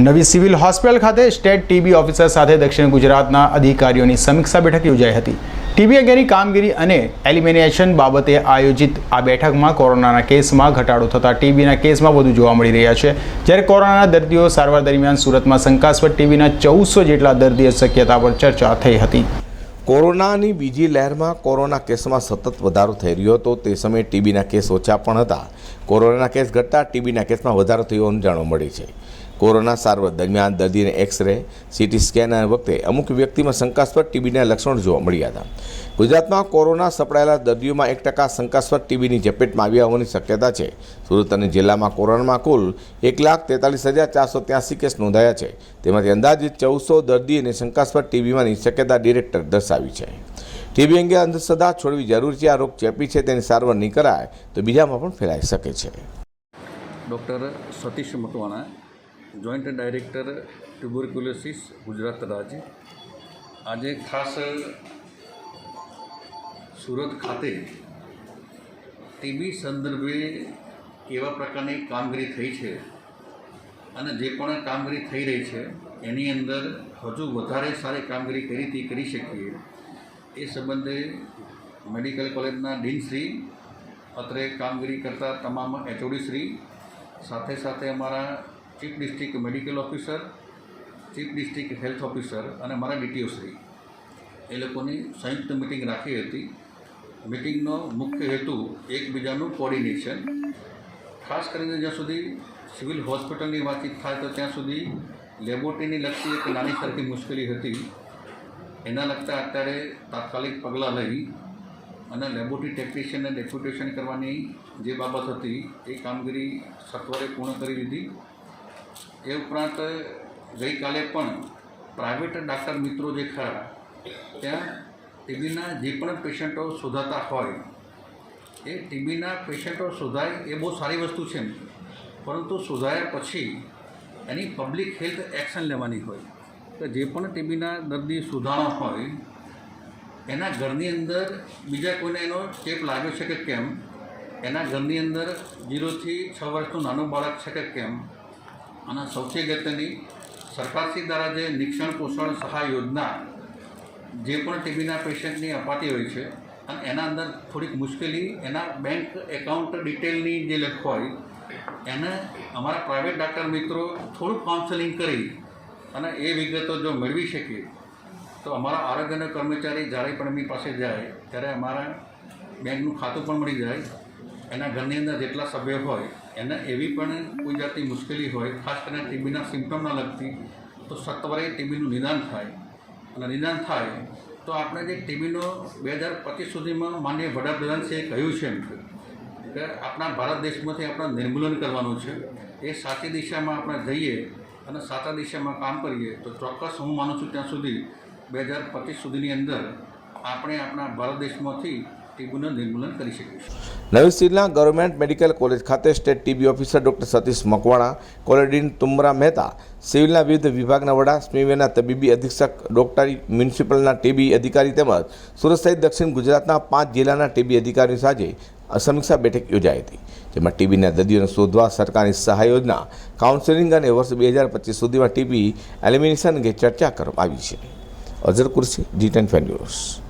નવી civil hospital ખાતે state TB officer સાથે દક્ષિણ ગુજરાતના અધિકારીઓની સમીક્ષા બેઠક યોજાઈ હતી. ટીબી અંગેની કામગીરી અને એલિમિનેશન બાબતે આયોજિત આ બેઠકમાં કોરોનાના કેસમાં ઘટાડો થતાં ટીબીના કેસમાં વધુ જોવા મળી રહ્યા છે. જ્યારે કોરોનાના દર્દીઓ સારવાર દરમિયાન સુરતમાં શંકાસ્પદ ટીબીના ચૌદસો જેટલા દર્દીઓ શક્યતા પર ચર્ચા થઈ હતી. કોરોનાની બીજી લહેરમાં કોરોના કેસમાં સતત વધારો થઈ રહ્યો હતો. તે સમયે ટીબીના કેસ ઓછા પણ હતા. કોરોનાના કેસ ઘટતા ટીબીના કેસમાં વધારો થયો હોવાનું જાણવા મળે છે. કોરોના સારવાર દરમિયાન દર્દીને એક્સરે, સીટી સ્કેન વખતે અમુક વ્યક્તિમાં શંકાસ્પદ ટીબીના લક્ષણો જોવા મળ્યા હતા. ગુજરાતમાં કોરોના સપડાયેલા દર્દીઓમાં એક ટકા શંકાસ્પદ ટીબીની ઝપેટમાં આવ્યા હોવાની શક્યતા છે. સુરત અને જિલ્લામાં કોરોનામાં કુલ એક લાખ તેતાલીસ હજાર ચારસો ત્યાસી કેસ નોંધાયા છે. તેમાંથી અંદાજિત ચૌદસો દર્દીઓને શંકાસ્પદ ટીબીમાંની શક્યતા ડિરેક્ટર દર્શાવી છે. ટીબી અંગે અંધશ્રદ્ધા છોડવી જરૂરી છે આ રોગ ચેપી છે, તેની સારવાર નહીં કરાય તો બીજામાં પણ ફેલાઈ શકે છે. Doctor Satish Makwana joint director tuberculosis Gujarat રાજ્ય આજે ખાસ સુરત ખાતે ટીબી સંદર્ભે કેવા પ્રકારની કામગીરી થઈ છે અને જે પણ કામગીરી થઈ રહી છે, એની અંદર હજુ વધારે સારી કામગીરી કઈ કરી શકીએ. એ સંબંધે મેડિકલ કોલેજના ડીનશ્રી અત્રે કામગીરી કરતા તમામ એચઓડી શ્રી સાથે સાથે અમારા chief district medical officer, chief district health officer અને મારા ડીટીઓશ્રી એ લોકોની સંયુક્ત મિટિંગ રાખી હતી. મિટિંગનો મુખ્ય હેતુ એકબીજાનું કોર્ડિનેશન ખાસ કરીને જ્યાં સુધી સિવિલ હોસ્પિટલની વાતચીત થાય તો ત્યાં સુધી લેબોરેટરીની લગતી એક નાની સરખી મુશ્કેલી હતી. એના લગતા અત્યારે તાત્કાલિક પગલાં લઈ અને લેબોરેટરી ટેકનિશિયનને ડેપ્યુટેશન કરવાની જે બાબત હતી, એ કામગીરી સત્વરે પૂર્ણ કરી દીધી. એ ઉપરાંત ગઈકાલે પણ પ્રાઇવેટ ડાક્ટર મિત્રો જે ખરા, ત્યાં ટીબીના જે પણ પેશન્ટો શોધાતા હોય, એ ટીબીના પેશન્ટો શોધાય એ બહુ સારી વસ્તુ છે પરંતુ શોધાયા પછી એની પબ્લિક હેલ્થ એક્શન લેવાની હોય. તો જે પણ ટીબીના દર્દી શોધાણો હોય, એના ઘરની અંદર બીજા કોઈને એનો ચેપ લાગ્યો છે કે કેમ? એના ઘરની અંદર જીરોથી છ વર્ષનું નાનું બાળક છે કે કેમ? અને સૌથી અગત્યની સરકારશ્રી દ્વારા જે નિક્ષણ પોષણ સહાય યોજના જે પણ ટીબીના પેશન્ટની અપાતી હોય છે, અને એના અંદર થોડીક મુશ્કેલી, એના બેંક એકાઉન્ટ ડિટેલની જે લખવાય એને અમારા પ્રાઇવેટ ડાક્ટર મિત્રો થોડુંક કાઉન્સેલિંગ કરી અને એ વિગતો જો મેળવી શકીએ, તો અમારા આરોગ્યના કર્મચારી જ્યારે પણ એમની પાસે જાય, ત્યારે અમારા બેંકનું ખાતું પણ મળી જાય, એના ઘરની અંદર જેટલા સભ્યો હોય એને એવી પણ કોઈ જાતની મુશ્કેલી હોય, ખાસ કરીને ટીબીના સિમ્ટમના લગતી, તો સત્વરે ટીબીનું નિદાન થાય. અને નિદાન થાય, તો આપણે જે ટીબીનો બે હજાર પચીસ સુધીમાં માનનીય વડાપ્રધાનશ્રીએ કહ્યું છે એમ કે આપણા ભારત દેશમાંથી આપણે નિર્મૂલન કરવાનું છે. એ સાચી દિશામાં આપણે જઈએ અને સાચા દિશામાં કામ કરીએ, તો ચોક્કસ હું માનું છું ત્યાં સુધી બે હજાર પચીસ સુધીની અંદર આપણે આપણા ભારત દેશમાંથી નવી સિવિલના ગવર્મેન્ટ મેડિકલ કોલેજ ખાતે state TB officer doctor Satish Makwana, કોલેડીન તુમરા મહેતા, સિવિલના વિવિધ વિભાગના વડા, સ્મીવેના તબીબી અધિક્ષક, ડોક્ટર, મ્યુનિસિપલના ટીબી અધિકારી તેમજ સુરત સહિત દક્ષિણ ગુજરાતના પાંચ જિલ્લાના ટીબી અધિકારીઓ સાથે સમીક્ષા બેઠક યોજાઈ હતી, જેમાં ટીબીના દર્દીઓને શોધવા સરકારની સહાય યોજના, કાઉન્સેલિંગ અને વર્ષ બે હજાર પચીસ સુધીમાં ટીબી એલિમિનેશન અંગે ચર્ચા કરવામાં આવી છે. Azhar Kursi G ten news.